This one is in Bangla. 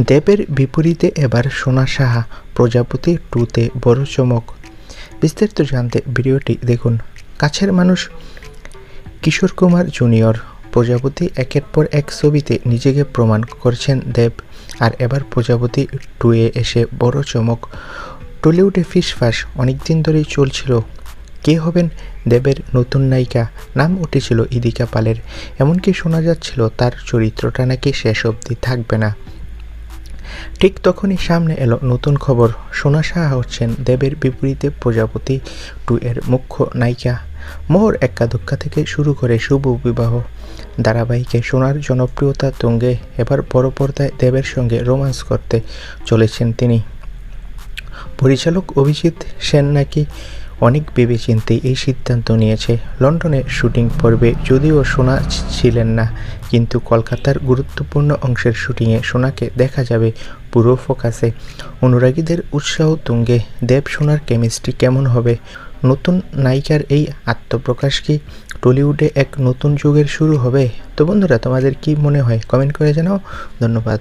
দেবের বিপরীতে এবার সোনা সাহা, প্রজাপতি টুতে বড় চমক। বিস্তারিত জানতে ভিডিওটি দেখুন। কাছের মানুষ কিশোর কুমার জুনিয়র, প্রজাপতি একের পর এক ছবিতে নিজেকে প্রমাণ করছেন দেব, আর এবার প্রজাপতি টুয়ে এসে বড় চমক। টলিউডে ফিসফাস অনেকদিন ধরেই চলছিল। কে হবেন দেবের নতুন নায়িকা? নাম উঠেছিল ইদিকা পালের। এমনকি শোনা যাচ্ছিল তার চরিত্রটা নাকি শেষ অবধি থাকবে না। ঠিক তখনই সামনে এলো নতুন খবর। সোনা সাহা হচ্ছেন দেবের বিপরীতে প্রজাপতি টু এর মুখ্য নায়িকা। মোহর এক্কাদুক্কা থেকে শুরু করে শুভ বিবাহ। ধারাবাহিকে সোনার জনপ্রিয়তা তুঙ্গে। এবার বড় পর্দায় দেবের সঙ্গে রোমান্স করতে চলেছেন তিনি। পরিচালক অভিজিৎ সেন নাকি অনেক ভেবেচিন্তে এই সিদ্ধান্ত নিয়েছে। লন্ডনে শুটিং পর্বে যদিও সোনা ছিলেন না, কিন্তু কলকাতার গুরুত্বপূর্ণ অংশের শুটিংয়ে সোনাকে দেখা যাবে পুরো ফোকাসে। অনুরাগীদের উৎসাহ তুঙ্গে, দেব সোনার কেমিস্ট্রি কেমন হবে? নতুন নায়িকার এই আত্মপ্রকাশ কি টলিউডে এক নতুন যুগের শুরু হবে? তো বন্ধুরা, তোমাদের কি মনে হয়? কমেন্ট করে জানাও। ধন্যবাদ।